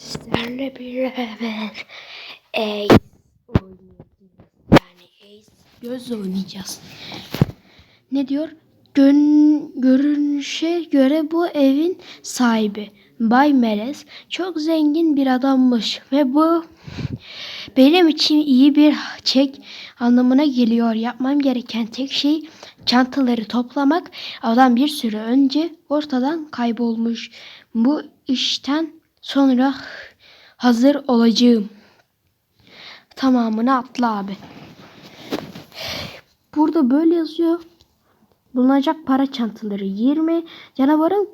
Sizlerle beraber Ace oynayacağız. Yani Ace göz oynayacağız. Ne diyor? Gön, görünüşe göre bu evin sahibi Bay Melez çok zengin bir adammış ve bu benim için iyi bir çek anlamına geliyor. Yapmam gereken tek şey çantaları toplamak. Adam bir süre önce ortadan kaybolmuş. Bu işten sonra hazır olacağım. Tamamını atla abi. Burada böyle yazıyor. Bulunacak para çantaları 20. Canavarın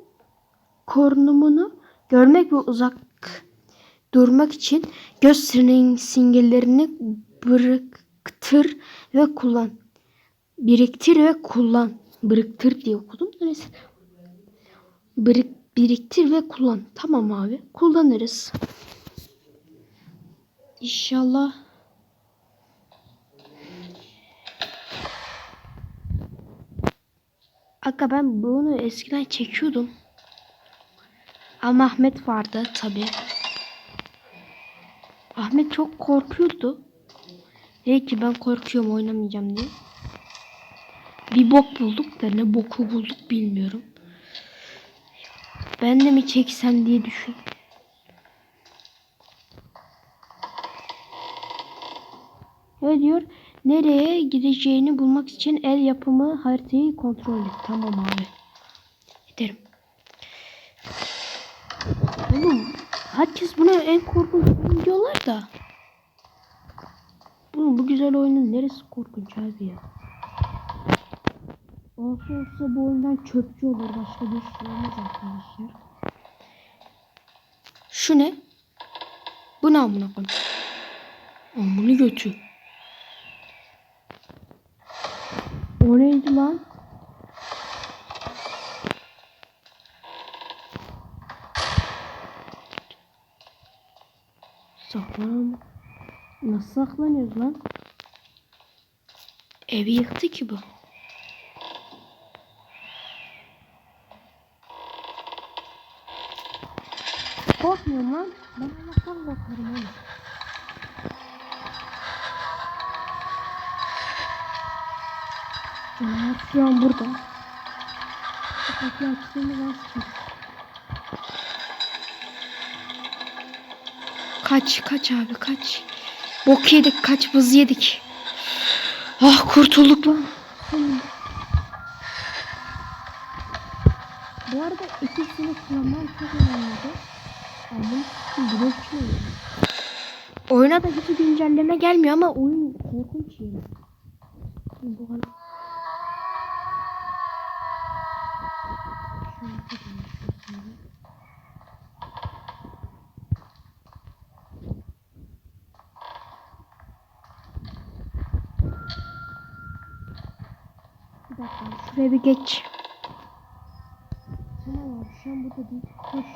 korunumunu görmek ve uzak durmak için göz simgelerini biriktir ve kullan. Biriktir ve kullan. Biriktir diye okudum. da. Birik, biriktir ve kullan. Tamam abi. Kullanırız. İnşallah. Aga ben bunu eskiden çekiyordum. Ama Ahmet vardı tabi. Ahmet çok korkuyordu. Dedi ki ben korkuyorum oynamayacağım diye. Bir bok bulduk da ne boku bulduk bilmiyorum. Ben de mi çeksem diye düşün. Ne diyor? Nereye gideceğini bulmak için el yapımı haritayı kontrol et. Tamam abi. Giderim. Oğlum herkes buna en korkunç oyun diyorlar da. Oğlum bu güzel oyunun neresi korkunç abi ya. Olsa olsa bu oyundan çöpçü olur. Başka bir şey olmaz arkadaşlar. Şu ne? Bu ne amına koyayım? Amını götü. O neydi lan? Saklan. Nasıl saklanıyoruz lan? Evi yıktı ki bu. Korkmuyorum lan. Ben Allah'tan korkarım oğlum. Canavar şu an burada. Kapıyı açtığımı sıçayım. Kaç kaç abi kaç. Bok yedik kaç bız yedik. Ah kurtulduk lan. Bu arada ikisini kullanmam çok önemliydi. Ama bu Oyuna da hiç güncelleme gelmiyor ama oyun korkunç yani. Bu kadar. Bir dakika şuraya bir geç. Tamam abi şu an burada değil. Koş.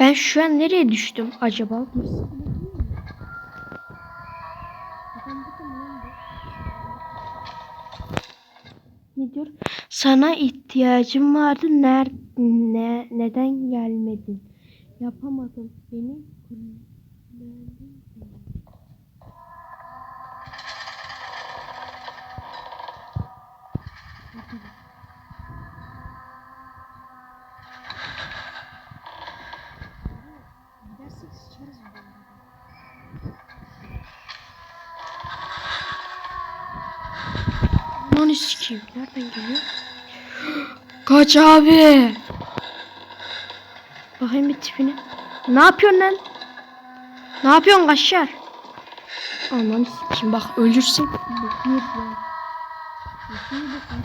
Ben şu an nereye düştüm acaba? Ne diyor? Sana ihtiyacım vardı. Ner ne neden gelmedin? Yapamadım. Beni Sikeyim. Nereden geliyor? Kaç abi. Bakayım bir tipine. Ne yapıyorsun lan? Ne yapıyorsun kaşar? Aman sikeyim bak ya.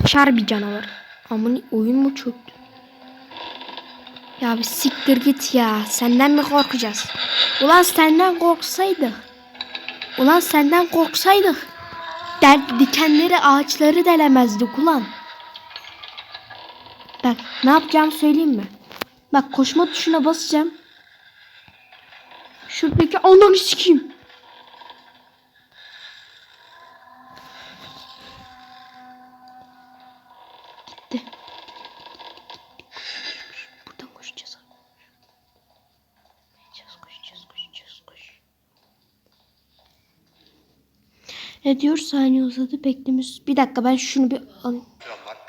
Kaşar bir canavar. Aman oyun mu çöktü? Ya bir siktir git ya. Senden mi korkacağız? Ulan senden korksaydık. Ulan senden korksaydık. Der, dikenleri ağaçları delemezdik ulan. Bak ne yapacağımı söyleyeyim mi? Bak koşma tuşuna basacağım. Şuradaki ananı sikeyim. Ne diyor? Saniye uzadı beklemiyoruz. Bir dakika ben şunu bir alayım.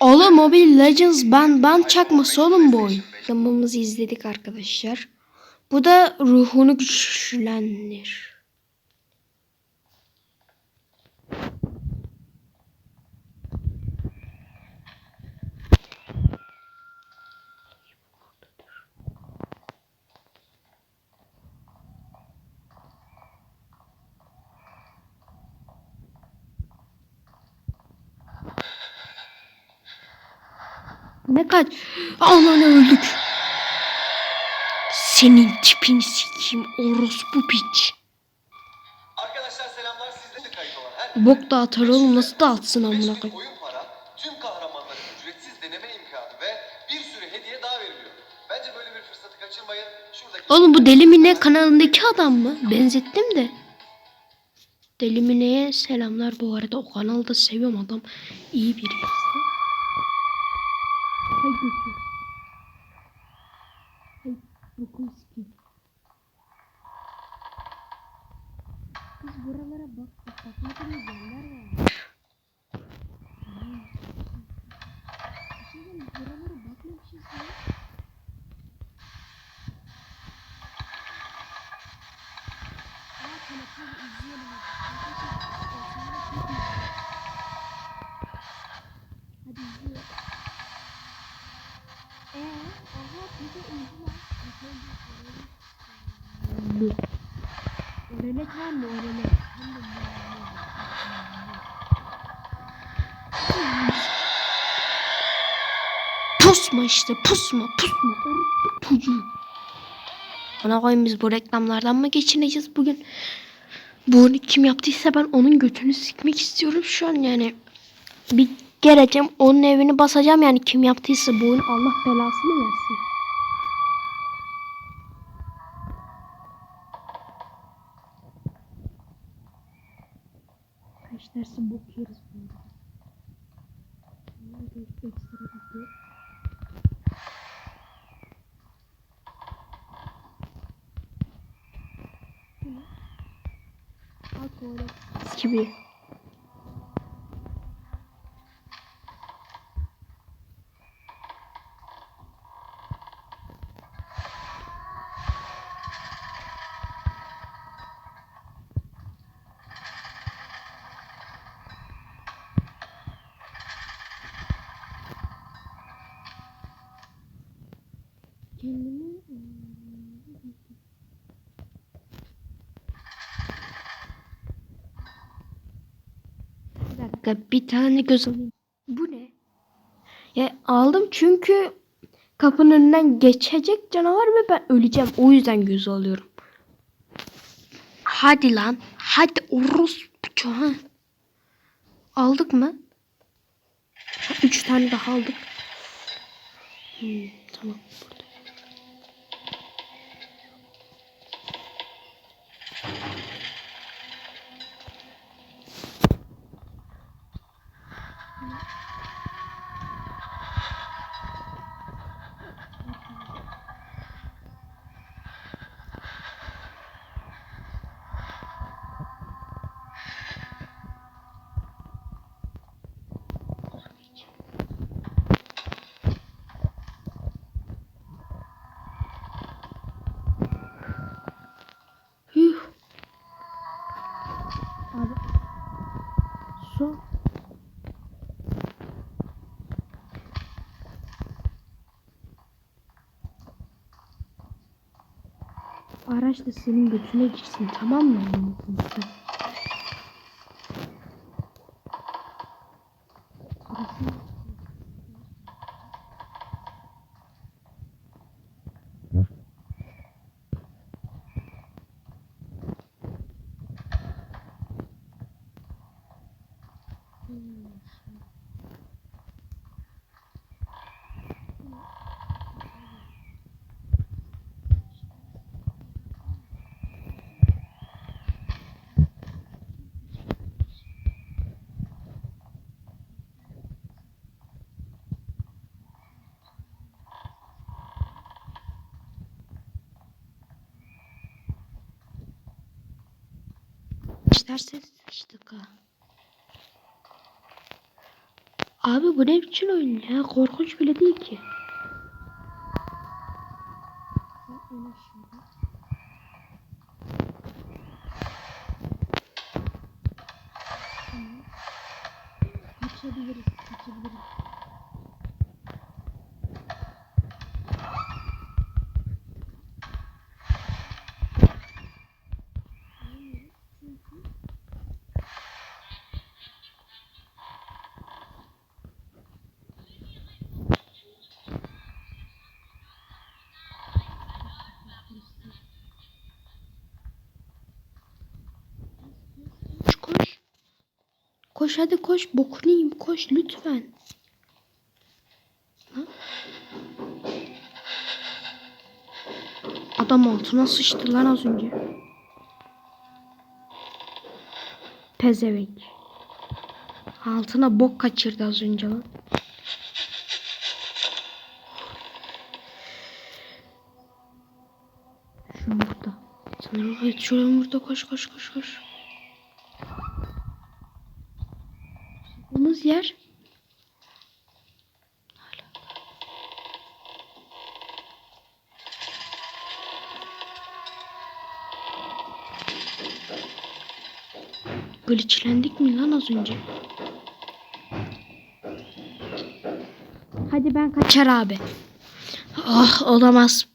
Oğlum Mobile Legends ben ben çakması oğlum bu oyun. Reklamımızı izledik arkadaşlar. Bu da ruhunu güçlendir. Ne kaç? Aman öldük. Senin tipini sikeyim orospu piç. Arkadaşlar selamlar sizde de kayıt olan her Bok da atar oğlum nasıl dağıtsın amına Beş bin koyayım. oyun para, tüm kahramanlara ücretsiz deneme imkanı ve bir sürü hediye daha veriliyor. Bence böyle bir fırsatı kaçırmayın. Şuradaki Oğlum bu Deli Mine kanalındaki adam mı? Benzettim de. Deli Mine'ye selamlar bu arada. O kanalı da seviyorum adam. İyi biri. Hay götür. Hay bokunu sikeyim. Biz buralara bak. bak bakmadığımız yerler var. Bir şey? Buralara bakmamışız ya. Aa telefonu izleyelim. Arkadaşlar, telefonu çok iyi. Hadi izleyelim. Eee? Aha bir de uydular. Örelet var mı? Örelet. Hem de Pusma işte pusma pusma. Çocuğu. Ona koyayım biz bu reklamlardan mı geçineceğiz bugün? Bunu kim yaptıysa ben onun götünü sikmek istiyorum şu an yani. Bir geleceğim onun evini basacağım yani kim yaptıysa bu oyunu Allah belasını versin. Kaç dersi bok yeriz burada. Nerede ekstra bir şey? Al tuvalet gibi. Kendimi dakika bir tane göz alayım. Bu ne? Ya aldım çünkü kapının önünden geçecek canavar ve ben öleceğim. O yüzden göz alıyorum. Hadi lan. Hadi orospu ha. Aldık mı? Üç tane daha aldık. Hmm, tamam. Burada. Yuh. Abi. Su. Araç da senin götüne gitsin tamam mı? Gösterse sıçtık ha. Abi bu ne biçim oyun ya? Korkunç bile değil ki. Kaçabiliriz, kaçabiliriz. Koş koş. Koş hadi koş. Bokunu yiyeyim. Koş lütfen. Adam altına sıçtı lan az önce. Pezevenk. Altına bok kaçırdı az önce lan. Şu burada. Sanırım evet şöyle burada koş koş koş koş. Sakladığımız yer. Glitchlendik mi lan az önce? Hadi ben kaçar abi. Ah olamaz.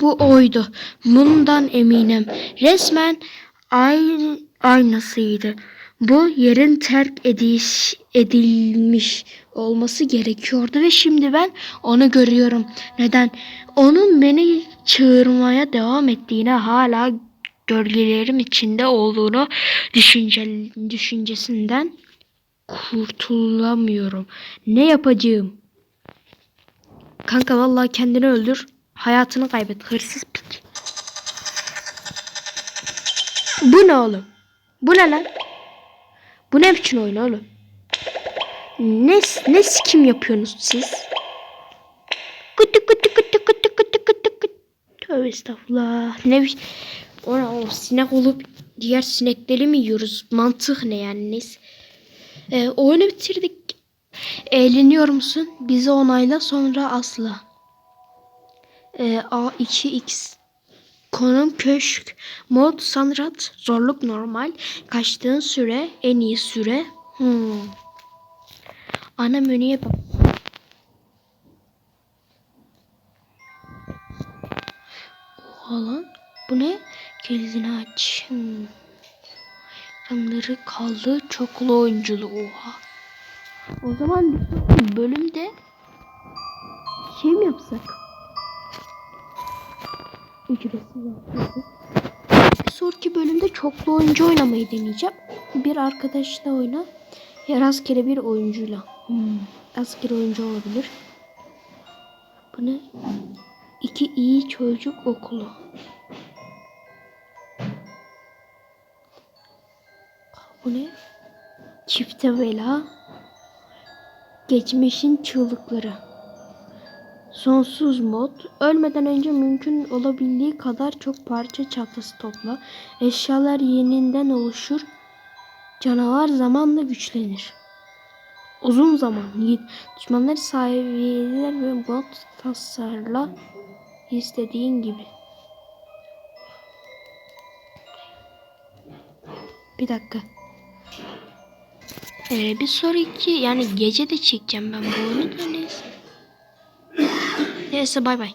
Bu oydu. Bundan eminim. Resmen aynı aynasıydı. Bu yerin terk ediş, edilmiş olması gerekiyordu ve şimdi ben onu görüyorum. Neden? Onun beni çağırmaya devam ettiğine hala gölgelerim içinde olduğunu düşünce, düşüncesinden kurtulamıyorum. Ne yapacağım? Kanka vallahi kendini öldür. Hayatını kaybet. Hırsız pik. Bu ne oğlum? Bu ne lan? Bu ne biçim oyun oğlum? Ne, ne kim yapıyorsunuz siz? Kutu kutu kutu kutu kutu kutu. Tövbe estağfurullah. Ne biçim? Ona o sinek olup diğer sinekleri mi yiyoruz? Mantık ne yani? Neyse. Ee, oyunu bitirdik. Eğleniyor musun? Bizi onayla sonra asla. Ee, A2X Konum köşk. Mod sanrat. Zorluk normal. Kaçtığın süre. En iyi süre. Hmm. Ana menüye bak. Oha lan. Bu ne? Kilidini aç. Hmm. Kaldı. Çoklu oyunculu. Oha. O zaman bölümde şey mi yapsak? Ücretsiz yapıyoruz. Bir sonraki bölümde çoklu oyuncu oynamayı deneyeceğim. Bir arkadaşla oyna. Ya rastgele bir oyuncuyla. Hmm. Rastgele oyuncu olabilir. Bu ne? İki iyi çocuk okulu. Bu ne? Çifte vela. Geçmişin çığlıkları. Sonsuz mod. Ölmeden önce mümkün olabildiği kadar çok parça çantası topla. Eşyalar yeniden oluşur. Canavar zamanla güçlenir. Uzun zaman yiğit. Düşmanları sahibiler ve mod tasarla istediğin gibi. Bir dakika. Ee, bir sonraki yani gece de çekeceğim ben bu oyunu da neyse. Neyse bay bay.